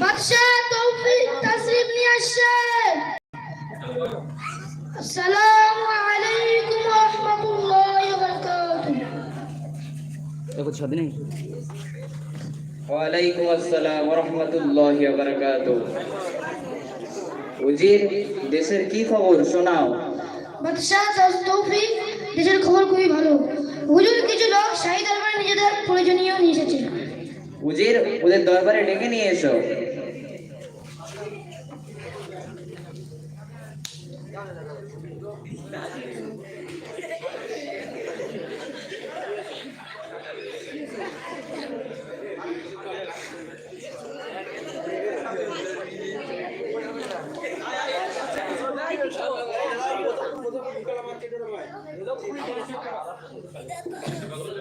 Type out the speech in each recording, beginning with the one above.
বাদশাহ তৌফিক তাসরিফ নিয়ে আসছেন। আসসালামু আলাইকুম ওয়া রাহমাতুল্লাহি ওয়া বারাকাতুহু। দেখো ছবি নেই ওয়ালাইকুম আসসালাম রহমতুল্লাহ বারাকাত উজির দেশের কি খবর শোনাও। বাদশাহ তৌফিক দেশের খবর খুবই ভালো। হুজুর কিছু লোক শাহী দরবারে নিজেদের প্রয়োজনীয় নিয়ে এসেছে। উজির ওদের দরবারে ডেকে নিয়ে এসো।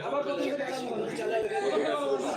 আমরা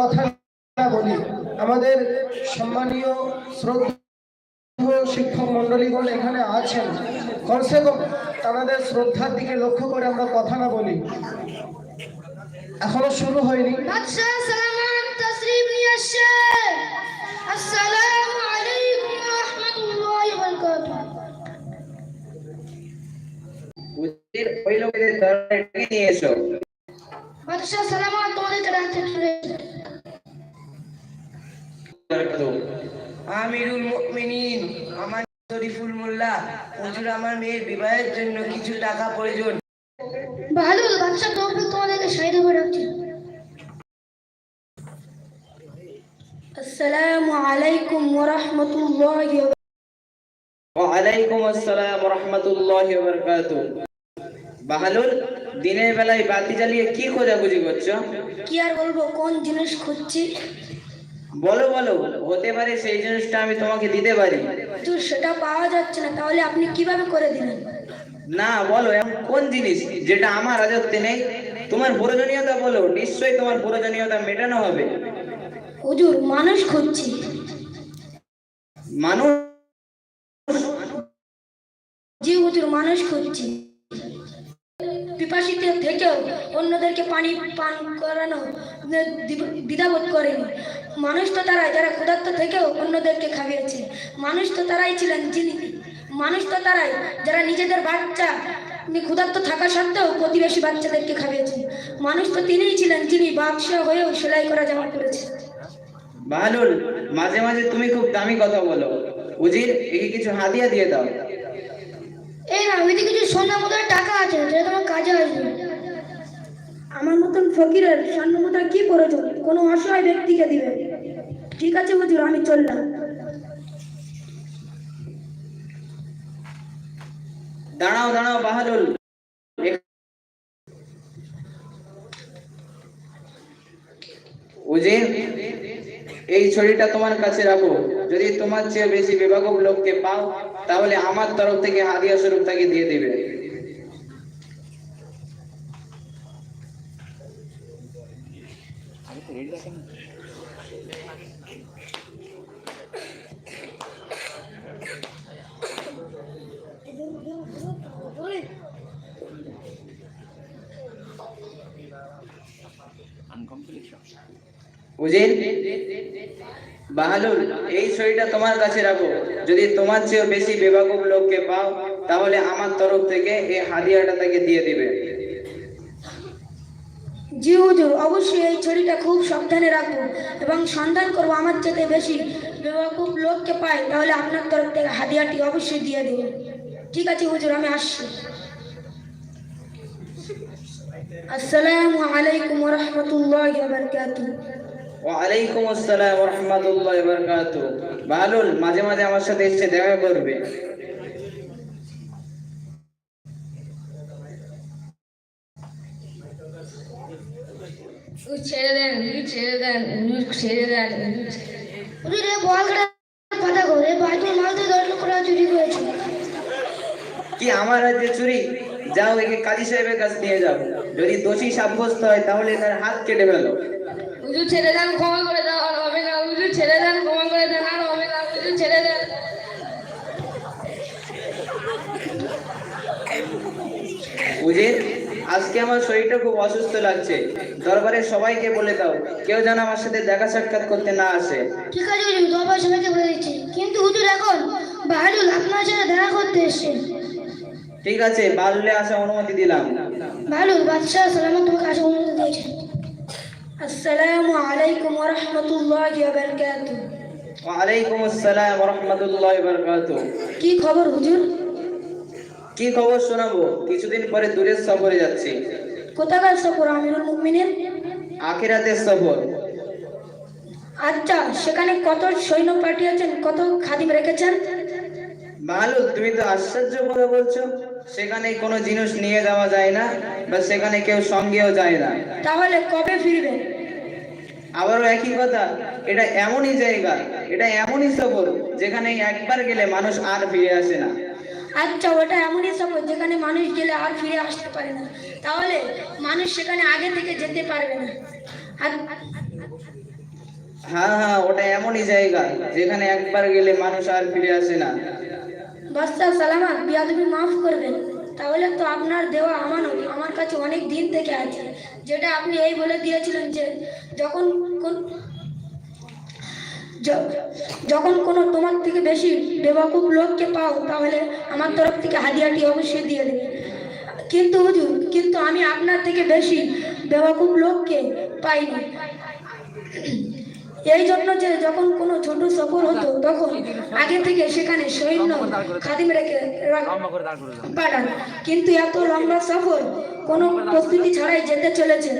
কথা না বলি আমাদের সম্মানীয় শ্রদ্ধেয় শিক্ষক মন্ডলীগণ এখানে আছেন। কমসে কম তাদের শ্রদ্ধার দিকে লক্ষ্য করে আমরা কথা না বলি। এখনও শুরু হয়নি। আসসালামু আলাইকুম ওয়া রাহমাতুল্লাহি ওয়া বারাকাতুহু। ওই লোকেদের দরবারে ডেকে নিয়ে এসো বাদশাহ সালামান তোমাদের ডাকতে হুজুর আমার মেয়ের বিবাহের জন্য কিছু টাকা প্রয়োজন। ভালো বাদশাহ তৌফিক তোমাদেরকে ডাকছে আসসালামু আলাইকুম ওয়া রাহমাতুল্লাহি ওয়া আসসালাম রহমতুল্লাহ বাহালুল দিনের বেলায় বাতি জ্বালিয়ে কি খোঁজাখুঁজি করছ? কি আর বলব কোন জিনিস খুঁজছি? বলো বলো হতে পারে সেই জিনিসটা আমি তোমাকে দিতে পারি। তো সেটা পাওয়া যাচ্ছে না তাহলে আপনি কীভাবে করে দিলেন? না বলো এমন কোন জিনিস যেটা আমার রাজত্বে নেই? তোমার প্রয়োজনীয়তা বলো নিশ্চয়ই তোমার প্রয়োজনীয়তা মেটানো হবে। হুজুর মানুষ খুঁজছি। মানুষ? জি হুজুর মানুষ খুঁজছি। পিপাসিত থেকেও অন্যদেরকে পানি পান করানো দ্বি- দ্বিধাবোধ করেনি। মানুষ তো তারাই যারা ক্ষুধার্ত থেকেও অন্যদেরকে খাইয়েছে। মানুষ তো তারাই ছিলেন যিনি। মানুষ তো তারাই যারা নিজেদের বাচ্চা ক্ষুধার্ত থাকা সত্ত্বেও প্রতিবেশী বাচ্চাদেরকে খাইয়েছে মানুষ তো তিনিই ছিলেন যিনি ব্যবসা হয়েও সেলাই করা জামা করেছে বাহালুল মাঝে মাঝে তুমি খুব দামি কথা বলো। উজির একে কিছু হাদিয়া দিয়ে দাও। এই না ওইদিকে কিছু সোনা মুদ্রার টাকা আছে যেটা তোমার কাজে আসবে। আমার মতন ফকিরের স্বর্ণ মুদ্রা কি প্রয়োজন? কোনো অসহায় ব্যক্তিকে দিবে। ঠিক আছে হুজুর আমি চললাম দাঁড়াও দাঁড়াও বাহালুল উজির এই ছড়িটা তোমার কাছে রাখো যদি তোমার চেয়ে বেশি বিভাগক লোককে পাও তাহলে আমার তরফ থেকে হাদিয়া স্বরূপ তাকে দিয়ে দিবে উজির বাহালুল এই ছড়িটা তোমার কাছে রাখো। যদি তোমার চেয়ে বেশি বিভাগক লোককে পাও, তাহলে আমার তরফ থেকে এই হাদিয়াটা তাকে দিয়ে দিবে। জি হুজুর, অবশ্যই এই ছড়িটা খুব সাবধানে রাখব এবং সন্ধান করব আমার চেয়ে বেশি বেওয়াকুফ লোককে পাই, তাহলে আপনার তরফ থেকে হাদিয়াটি অবশ্যই দিয়ে দেব। ঠিক আছে হুজুর আমি আসছি। আসসালামু আলাইকুম রহমতুল্লাহ বারকাতুহ ওয়ালাইকুম আসসালাম রহমতুল্লাহ বরকাত বাহালুল মাঝে মাঝে আমার সাথে এসে দেখা করবে। ছেড়ে দেন ছেড়ে দেন ছেড়ে দেন হুজুর এ বোয়ালঘাটা পাতা করে বাইতুল মাল থেকে দশ লক্ষ টাকা চুরি করেছে কি আমার রাজ্যে চুরি যাও একে কাজী সাহেবের কাছে নিয়ে যাও। যদি দোষী সাব্যস্ত হয় তাহলে তার হাত কেটে ফেলো। হুজুর ছেড়ে দেন ক্ষমা করে দাও আর হবে না। হুজুর ছেড়ে দেন ক্ষমা করে দেন আর হবে না। হুজুর ছেড়ে দেন। উজির আজকে আমার শরীরটা খুব অসুস্থ লাগছে। দরবারে সবাইকে বলে দাও কেউ যেন আমার সাথে দেখা সাক্ষাৎ করতে না আসে। ঠিক আছে হুজুর দরবার সবাইকে বলে দিচ্ছি। কিন্তু হুজুর এখন বাহাদুর আপনার সাথে দেখা করতে এসছে। ঠিক আছে বাল্যে আসা অনুমতি দিলাম। ভালো বাদশাহ সালামত তোমাকে আসে অনুমতি দিয়েছে। আসসালামু আলাইকুম ওয়া রাহমাতুল্লাহি ওয়া বারাকাতুহু ওয়ালাইকুম আসসালাম রহমতুল্লাহ বরকাত কি খবর হুজুর? কি খবর শোনাবো? কিছুদিন পরে দূরের সফরে যাচ্ছি। কোথাকার সফর আমিরুল মুমিনিন? আখিরাতের সফর। আচ্ছা সেখানে কত সৈন্য পাঠিয়েছেন কত খাদিম রেখেছেন? ভালো তুমি তো আশ্চর্য কথা বলছো। সেখানে কোনো জিনিস নিয়ে যাওয়া যায় না বা সেখানে কেউ সঙ্গেও যায় না। তাহলে কবে ফিরবে? আবারও একই কথা এটা এমনই জায়গা এটা এমনই সফর যেখানে একবার গেলে মানুষ আর ফিরে আসে না। আচ্ছা ওটা এমনই সফর যেখানে মানুষ গেলে আর ফিরে আসতে পারে না। তাহলে মানুষ সেখানে আগে থেকে যেতে পারবে না। হ্যাঁ হ্যাঁ ওটা এমনই জায়গা যেখানে একবার গেলে মানুষ আর ফিরে আসে না। বাদশাহ সালামাত বিয়াদবি মাফ করবেন, তাহলে তো আপনার দেওয়া আমানত আমার কাছে অনেক দিন থেকে আছে। যেটা আপনি এই বলে দিয়েছিলেন যে, যখন কোন যখন কোনো তোমার থেকে বেশি বেবাকুব লোককে পাও, তাহলে আমার তরফ থেকে হাদিয়াটি অবশ্যই দিয়ে দেবে কিন্তু হুজুর, কিন্তু আমি আপনার থেকে বেশি বেবাকুব লোককে পাইনি। এই জন্য যে যখন কোনো ছোট সফর হতো, তখন আগে থেকে সেখানে সৈন্য খাদিম রেখে পাঠান। কিন্তু এত লম্বা সফর, কোনো প্রস্তুতি ছাড়াই যেতে চলেছে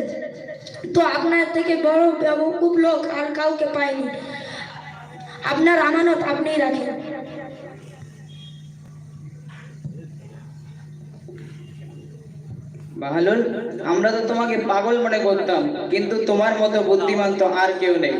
তো আপনার থেকে বড় খুব লোক আর কাউকে পায়নি আপনার আমানত আপনিই রাখেন। বাহালুল আমরা তো তোমাকে পাগল মনে করতাম, কিন্তু তোমার মতো বুদ্ধিমান তো আর কেউ নেই।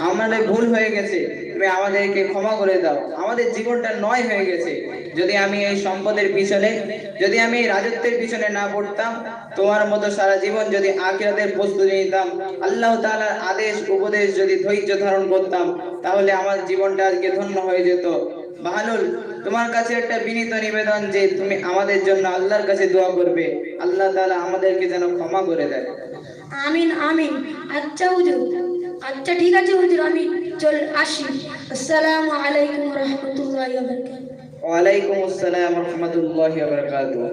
আমাদের ভুল হয়ে গেছে, তুমি আমাদেরকে ক্ষমা করে দাও। আমাদের জীবনটা নয় হয়ে গেছে। যদি আমি এই সম্পদের পিছনে, যদি আমি এই রাজত্বের পিছনে না পড়তাম, তোমার মতো সারা জীবন যদি আখিরাতের প্রস্তুতি নিতাম, আল্লাহ তাআলার আদেশ, উপদেশ যদি ধৈর্য ধারণ করতাম, তাহলে আমার জীবনটা আজকে ধন্য হয়ে যেত। বাহালুল তোমার কাছে একটা বিনীত নিবেদন যে তুমি আমাদের জন্য আল্লাহর কাছে দোয়া করবে। আল্লাহ তাআলা আমাদেরকে যেন ক্ষমা করে দেয়। আমিন আমিন। আচ্ছা হুজুর। আচ্ছা ঠিক আছে হুজুর আমি চল আসি। আসসালামু আলাইকুম রহমতুল্লাহ ওয়ালাইকুম আসসালাম রহমতুল্লাহি ওয়া বারাকাতুহু।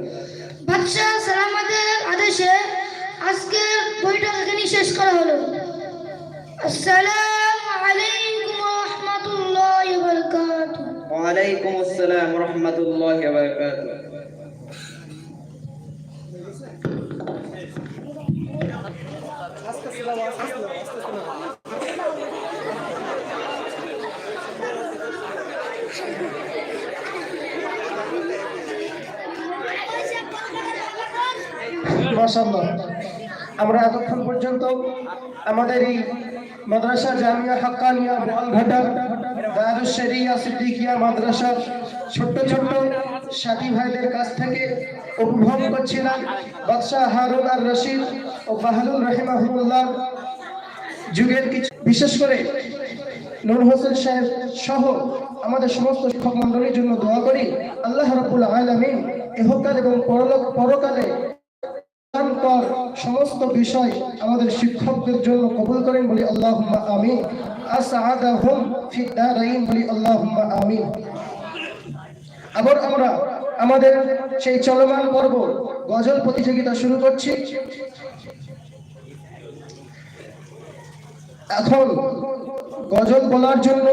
বাদশাহ সালামাতের আদেশে আজকে বইটা এখানেই শেষ করা হলো। আসসালামু আলাইকুম রহমতুল্লাহ বারকাতুহু। ওয়ালাইকুম আসসালাম রহমতুল্লাহি ওয়া বারাকাতুহু। মাশাআল্লাহ। আমরা এতক্ষণ পর্যন্ত আমাদের এই মাদ্রাসা জামিয়া হাক্কানিয়া বোয়ালঘাটা দারুস সিদ্দিকিয়া মাদ্রাসার ছোট্ট ছোট্ট সাথী ভাইদের কাছ থেকে উপভোগ করছিলাম বাদশাহ হারুন আর রশিদ ও বাহালুল রহিমাহুল্লাহ যুগের কিছু। বিশেষ করে নূর হোসেন সাহেব সহ আমাদের সমস্ত শিক্ষক মন্ডলীর জন্য দোয়া করি, আল্লাহ রাব্বুল আলামিন ইহকাল এবং পরলোক পরকালে কর সমস্ত বিষয় আমাদের শিক্ষকদের জন্য কবুল করেন বলি আল্লাহুম্মা আমিন। আসআদাহুম ফি দারাইন বলি আল্লাহুম্মা আমিন। আবার আমরা আমাদের সেই চলমান পর্ব গজল প্রতিযোগিতা শুরু করছি। এখন গজল বলার জন্য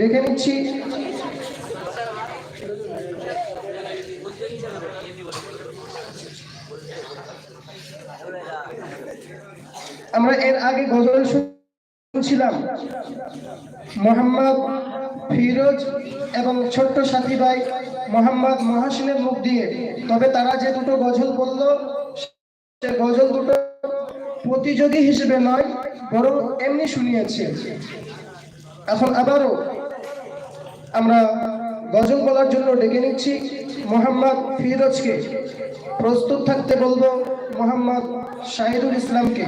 দেখে নিচ্ছি। আমরা এর আগে গজল শুনছিলাম। মোহাম্মদ ফিরোজ এবং ছোট্ট সাথী ভাই মোহাম্মদ মহাসিনের মুখ দিয়ে। তবে তারা যে দুটো গজল বলল, সে গজল দুটো প্রতিযোগী হিসেবে নয়, বরং এমনি শুনিয়েছে। এখন আবারও আমরা গজল বলার জন্য ডেকে নিচ্ছি। মোহাম্মদ ফিরোজকে প্রস্তুত থাকতে বলব। মোহাম্মদ শাহিদুল ইসলামকে।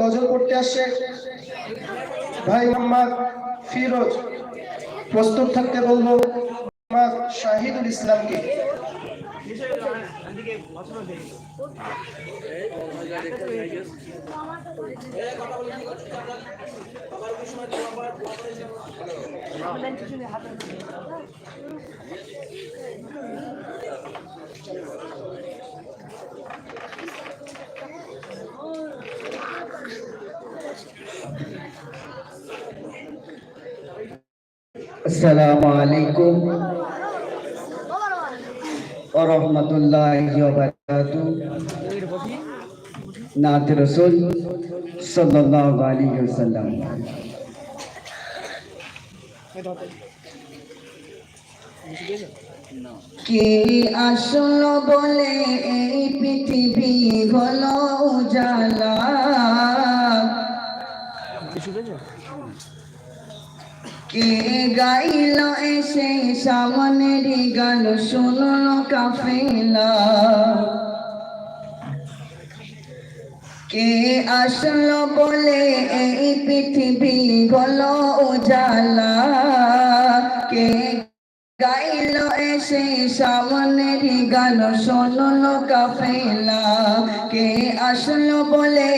গজল করতে আসছে ভাই মোহাম্মদ ফিরোজ। প্রস্তুত থাকতে বলব মোহাম্মদ শাহিদুল ইসলামকে। السلام عليكم. রহমতুল্লাহি নাত রসুল সাল্লাল্লাহু আলাইহি ওয়াসাল্লাম। আসল বলে এই পৃথিবী হলো উজালা? কে গাইল এসে সামনের গান শুনল কাফেলা। কে আসলো বলে এই পৃথিবী হলো উজালা। কে গাইল এসে সামনের গান শুনল কাফেলা। কে আসলো বলে